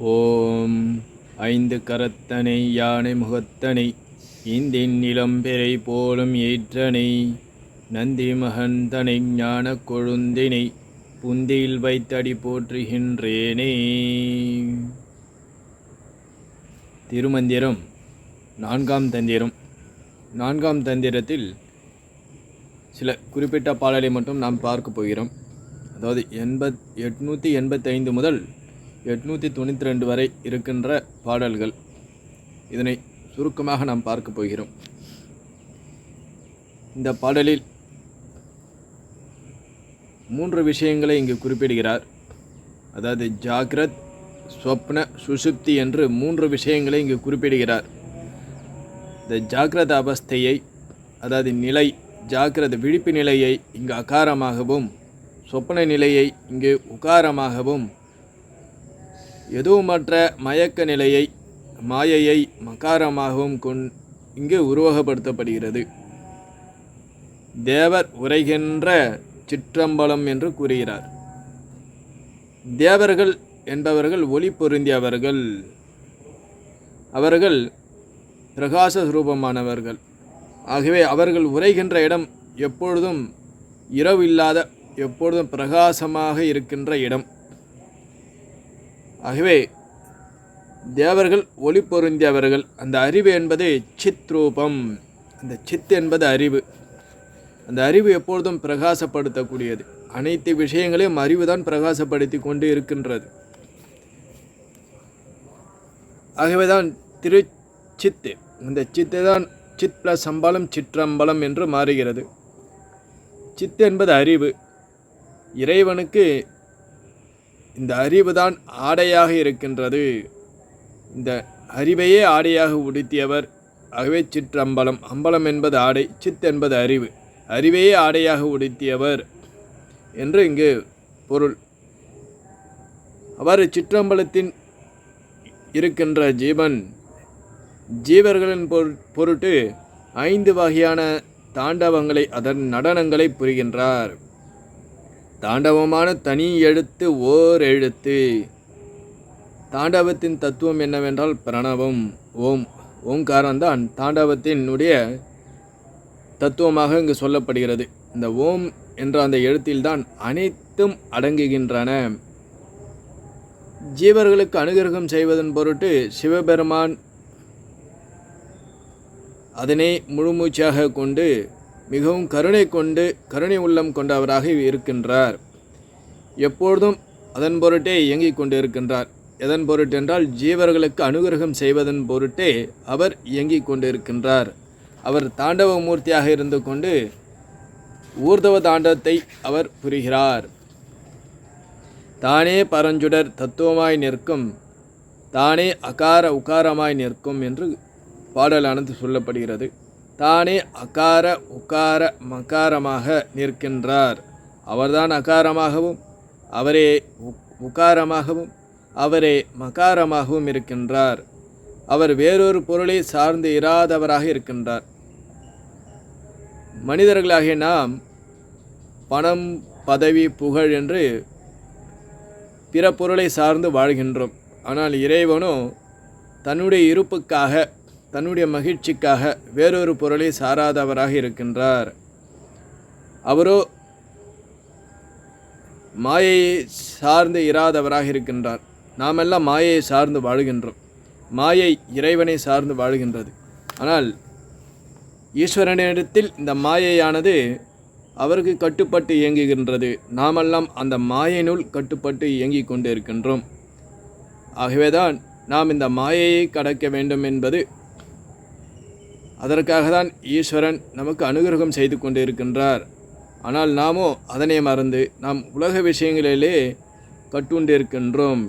ஓம் ஐந்து கரத்தனை யானை முகத்தனை இந்தின் நிலம்பெறை போலும் ஏற்றனை நந்தி மகந்தனை ஞான கொழுந்தினை புந்தியில் வைத்தடி போற்றுகின்றேனே. திருமந்திரம் நான்காம் தந்திரம். நான்காம் தந்திரத்தில் சில குறிப்பிட்ட பாடலை மட்டும் நாம் பார்க்க போகிறோம். அதாவது எண்பத் எட்நூற்றி எண்பத்தைந்து முதல் எட்நூற்றி தொண்ணூற்றி ரெண்டு வரை இருக்கின்ற பாடல்கள் இதனை சுருக்கமாக நாம் பார்க்க போகிறோம். இந்த பாடலில் மூன்று விஷயங்களை இங்கு குறிப்பிடுகிறார். அதாவது ஜாக்ரத் ஸ்வப்ன சுசுப்தி என்று மூன்று விஷயங்களை இங்கு குறிப்பிடுகிறார். இந்த ஜாக்கிரத அவஸ்தையை அதாவது நிலை ஜாக்கிரத விழிப்பு நிலையை இங்கு அகாரமாகவும் சொப்பன நிலையை இங்கு உகாரமாகவும் எதுவுமற்ற மயக்க நிலையை மாயையை மகாரமாகவும் கொண் இங்கு உருவகப்படுத்தப்படுகிறது. தேவர் உரைகின்ற சிற்றம்பலம் என்று கூறுகிறார். தேவர்கள் என்பவர்கள் ஒளி பொருந்தியவர்கள். அவர்கள் பிரகாச ரூபமானவர்கள் ஆகவே அவர்கள் உரைகின்ற இடம் எப்பொழுதும் இரவு இல்லாத எப்பொழுதும் பிரகாசமாக இருக்கின்ற இடம். ஆகவே தேவர்கள் ஒளி பொருந்தியவர்கள் அந்த அறிவு என்பது சித் ரூபம் அந்த சித் என்பது அறிவு. அந்த அறிவு எப்பொழுதும் பிரகாசப்படுத்தக்கூடியது. அனைத்து விஷயங்களையும் அறிவு தான் பிரகாசப்படுத்தி கொண்டு இருக்கின்றது. ஆகவே தான் திருச்சித்து இந்த சித்து தான் சித் ப்ளஸ் அம்பலம் சிற்றம்பலம் என்று மாறுகிறது. சித்து என்பது அறிவு. இறைவனுக்கு இந்த அறிவு தான் ஆடையாக இருக்கின்றது. இந்த அறிவையே ஆடையாக உடுத்தியவர் ஆகவே சிற்றம்பலம். அம்பலம் என்பது ஆடை சித் என்பது அறிவு. அறிவையே ஆடையாக உடுத்தியவர் என்று இங்கு பொருள். அவர் சிற்றம்பலத்தின் இருக்கின்ற ஜீவன் ஜீவர்களின் பொரு பொருட்டு ஐந்து வகையான தாண்டவங்களை அதன் நடனங்களை புரிகின்றார். தாண்டவமான தனி எழுத்து ஓர் எழுத்து. தாண்டவத்தின் தத்துவம் என்னவென்றால் பிரணவம். ஓம் ஓம்காரம்தான் தாண்டவத்தினுடைய தத்துவமாக இங்கு சொல்லப்படுகிறது. இந்த ஓம் என்ற அந்த எழுத்தில்தான் அனைத்தும் அடங்குகின்றன. ஜீவர்களுக்கு அனுகிரகம் செய்வதன் பொருட்டு சிவபெருமான் அதனை முழுமூச்சாக கொண்டு மிகவும் கருணை கொண்டு கருணை உள்ளம் கொண்டவராக இருக்கின்றார். எப்பொழுதும் அதன் பொருட்டே இயங்கிக் கொண்டிருக்கின்றார். எதன் பொருட்டென்றால் ஜீவர்களுக்கு அனுகிரகம் செய்வதன் பொருட்டே அவர் இயங்கிக் கொண்டிருக்கின்றார். அவர் தாண்டவ மூர்த்தியாக இருந்து கொண்டு ஊர்தவ தாண்டவத்தை அவர் புரிகிறார். தானே பரஞ்சுடர் தத்துவமாய் நிற்கும் தானே அகார உகாரமாய் நிற்கும் என்று பாடலானது சொல்லப்படுகிறது. தானே அகார உகார மகாரமாக நிற்கின்றார். அவர்தான் அகாரமாகவும் அவரே உகாரமாகவும் அவரே மகாரமாகவும் இருக்கின்றார். அவர் வேறொரு பொருளை சார்ந்து இராதவராக இருக்கின்றார். மனிதர்களாகிய நாம் பணம் பதவி புகழ் என்று பிற பொருளை சார்ந்து வாழ்கின்றோம். ஆனால் இறைவனோ தன்னுடைய இருப்புக்காக தன்னுடைய மகிழ்ச்சிக்காக வேறொரு பொருளை சாராதவராக இருக்கின்றார். அவரோ மாயையை சார்ந்து இராதவராக இருக்கின்றார். நாமெல்லாம் மாயையை சார்ந்து வாழுகின்றோம். மாயை இறைவனை சார்ந்து வாழுகின்றது. ஆனால் ஈஸ்வரனிடத்தில் இந்த மாயையானது அவருக்கு கட்டுப்பட்டு இயங்குகின்றது. நாமெல்லாம் அந்த மாயினுள் கட்டுப்பட்டு இயங்கிக் கொண்டு இருக்கின்றோம் ஆகவேதான் நாம் இந்த மாயையை கடக்க வேண்டும் என்பது அதற்காக தான் ஈஸ்வரன் நமக்கு அனுகிரகம் செய்து கொண்டு இருக்கின்றார் ஆனால் நாமோ அதனை மறந்து நாம் உலக விஷயங்களிலே கட்டுண்டிருக்கின்றோம்.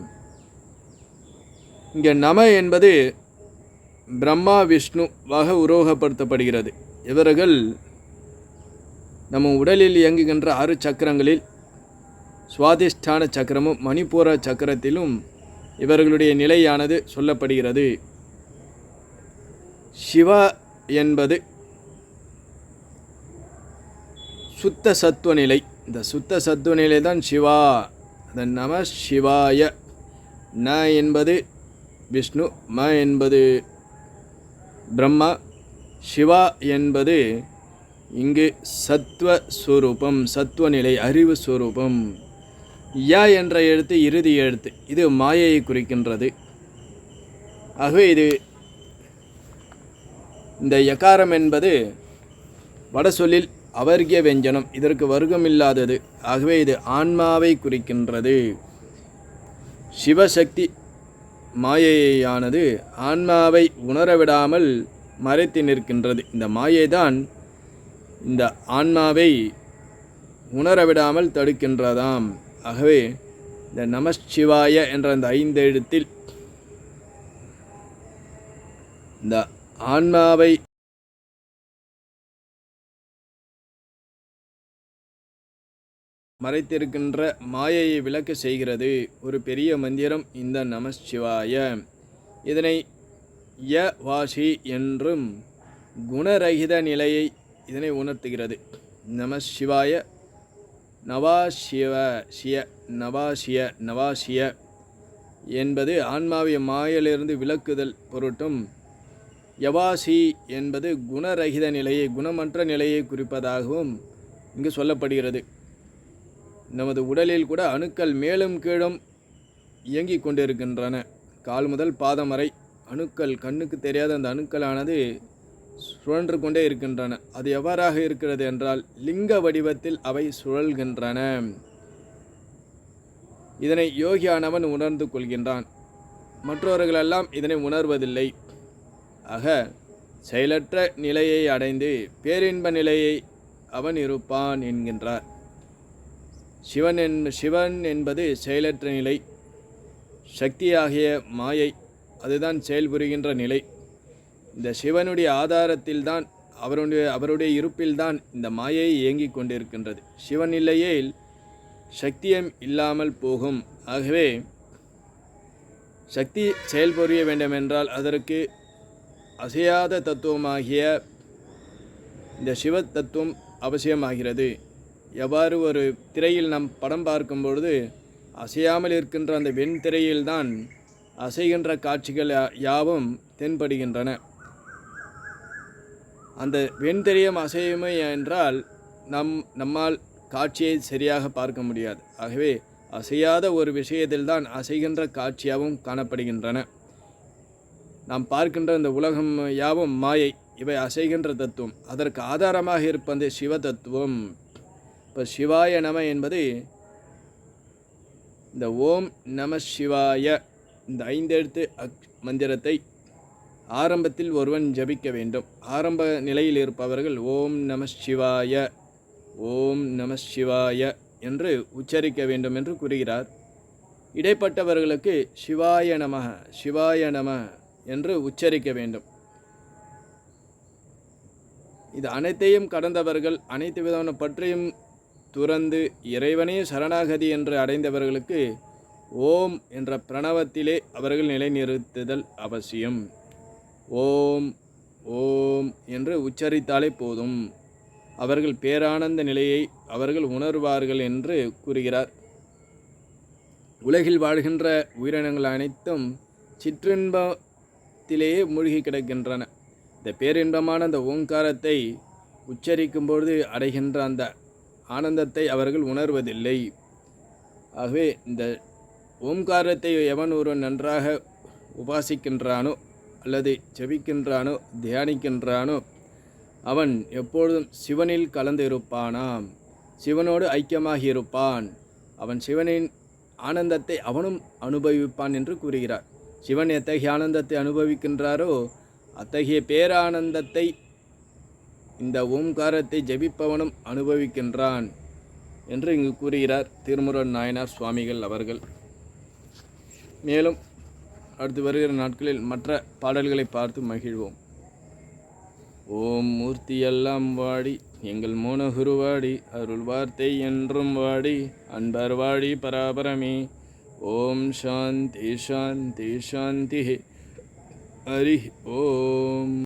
இங்கே நம என்பது பிரம்மா விஷ்ணுவாக உருவகப்படுத்தப்படுகிறது. இவர்கள் நம்ம உடலில் இயங்குகின்ற ஆறு சக்கரங்களில் சுவாதிஷ்டான சக்கரமும் மணிப்பூர சக்கரத்திலும் இவர்களுடைய நிலையானது சொல்லப்படுகிறது. சிவா என்பது சுத்த சத்துவ நிலை. இந்த சுத்த சத்துவ நிலை தான் சிவா. அதன் நம சிவாய. ந என்பது விஷ்ணு ம என்பது பிரம்மா சிவா என்பது இங்கு சத்வ ஸ்வரூபம் சத்துவநிலை அறிவு ஸ்வரூபம் ய என்ற எழுத்து இறுதி எழுத்து. இது மாயையை குறிக்கின்றது. ஆகவே இது இந்த யகாரம் என்பது வடசொல்லில் அவர்கிய வெஞ்சனம் இதற்கு வருகமில்லாதது ஆகவே இது ஆன்மாவை குறிக்கின்றது. சிவசக்தி மாயையானது ஆன்மாவை உணரவிடாமல் மறைத்து நிற்கின்றது. இந்த மாயைதான் இந்த ஆன்மாவை உணரவிடாமல் தடுக்கின்றதாம். ஆகவே இந்த நமசிவாய என்ற அந்த ஐந்து எழுத்தில் இந்த ஆன்மாவை மறைத்திருக்கின்ற மாயையை விளக்க செய்கிறது ஒரு பெரிய மந்திரம் இந்த நமசிவாய இதனை ய வாசி என்றும் குணரகித நிலையை இதனை உணர்த்துகிறது. நமசிவாய நவாசிவ சிய நவாசிய நவாசிய என்பது ஆன்மாவிய மாயிலிருந்து விளக்குதல் பொருட்டும் யவாசி என்பது குணரகித நிலையை குணமற்ற நிலையை குறிப்பதாகவும் இங்கு சொல்லப்படுகிறது. நமது உடலில் கூட அணுக்கள் மேலும் கீழும் இயங்கிக் கொண்டிருக்கின்றன. கால் முதல் பாதம் வரை அணுக்கள் கண்ணுக்கு தெரியாத அந்த அணுக்களானது சுழன்று கொண்டே இருக்கின்றன. அது எவ்வாறாக இருக்கிறது என்றால் லிங்க வடிவத்தில் அவை சுழல்கின்றன. இதனை யோகியானவன் உணர்ந்து கொள்கின்றான். மற்றவர்களெல்லாம் இதனை உணர்வதில்லை. ஆக செயலற்ற நிலையை அடைந்து பேரின்ப நிலையை அவன் இருப்பான் என்கின்றார். சிவன் என் சிவன் என்பது செயலற்ற நிலை. சக்தியாகிய மாயை அதுதான் செயல்புரிகின்ற நிலை. இந்த சிவனுடைய ஆதாரத்தில்தான் அவருடைய அவருடைய இருப்பில்தான் இந்த மாயை இயங்கிக் கொண்டிருக்கின்றது. சிவன் இல்லையே சக்தியம் இல்லாமல் போகும். ஆகவே சக்தி செயல்புரிய வேண்டுமென்றால் அதற்கு அசையாத தத்துவமாகிய இந்த சிவ தத்துவம் அவசியமாகிறது. எவ்வாறு ஒரு திரையில் நாம் படம் பார்க்கும் பொழுது அசையாமல் இருக்கின்ற அந்த வெண்திரையில்தான் அசைகின்ற காட்சிகள் யா- யாவும் தென்படுகின்றன. அந்த வெண்திரையும் அசையுமே என்றால் நம் நம்மால் காட்சியை சரியாக பார்க்க முடியாது. ஆகவே அசையாத ஒரு விஷயத்தில்தான் அசைகின்ற காட்சியாகவும் காணப்படுகின்றன. நாம் பார்க்கின்ற இந்த உலகம் யாவும் மாயை இவை அசைகின்ற தத்துவம். அதற்கு ஆதாரமாக இருப்பது சிவ தத்துவம். இப்போ சிவாய நம என்பது இந்த ஓம் நம சிவாய இந்த ஐந்தெழுத்து அக் மந்திரத்தை ஆரம்பத்தில் ஒருவன் ஜபிக்க வேண்டும். ஆரம்ப நிலையில் இருப்பவர்கள் ஓம் நம சிவாய ஓம் நம சிவாய என்று உச்சரிக்க வேண்டும் என்று கூறுகிறார். இடைப்பட்டவர்களுக்கு சிவாய நம சிவாய நம என்று உச்சரிக்க வேண்டும். இது அனைத்தையும் கடந்தவர்கள் அனைத்து விதமான பற்றியும் துறந்து இறைவனே சரணாகதி என்று அடைந்தவர்களுக்கு ஓம் என்ற பிரணவத்திலே அவர்கள் நிலைநிறுத்துதல் அவசியம். ஓம் ஓம் என்று உச்சரித்தாலே போதும். அவர்கள் பேரானந்த நிலையை அவர்கள் உணர்வார்கள் என்று கூறுகிறார். உலகில் வாழ்கின்ற உயிரினங்கள் அனைத்தும் சிற்றின்ப சிற்றின்பத்திலேயே மூழ்கி கிடக்கின்றன. இந்த பேரின்பமான அந்த ஓங்காரத்தை உச்சரிக்கும்பொழுது அடைகின்ற அந்த ஆனந்தத்தை அவர்கள் உணர்வதில்லை. ஆகவே இந்த ஓம்காரத்தை எவன் ஒருவன் நன்றாக உபாசிக்கின்றானோ அல்லது ஜெபிக்கின்றானோ தியானிக்கின்றானோ அவன் எப்பொழுதும் சிவனில் கலந்து இருப்பானாம் சிவனோடு ஐக்கியமாகி இருப்பான் அவன் சிவனின் ஆனந்தத்தை அவனும் அனுபவிப்பான் என்று கூறுகிறார். சிவன் எத்தகைய ஆனந்தத்தை அனுபவிக்கின்றாரோ அத்தகைய பேரானந்தத்தை இந்த ஓம்காரத்தை ஜெபிப்பவனும் அனுபவிக்கின்றான் என்று இங்கு கூறுகிறார் திருமுருகன் நாயனார் சுவாமிகள் அவர்கள். மேலும் அடுத்து வருகிற நாட்களில் மற்ற பாடல்களை பார்த்து மகிழ்வோம். ஓம் மூர்த்தி எல்லாம் வாடி எங்கள் மோனகுரு வாடி அருள் வார்த்தை என்றும் வாடி அன்பர் வாடி பராபரமே. ओम शांति शांति शांति। हरि ओम।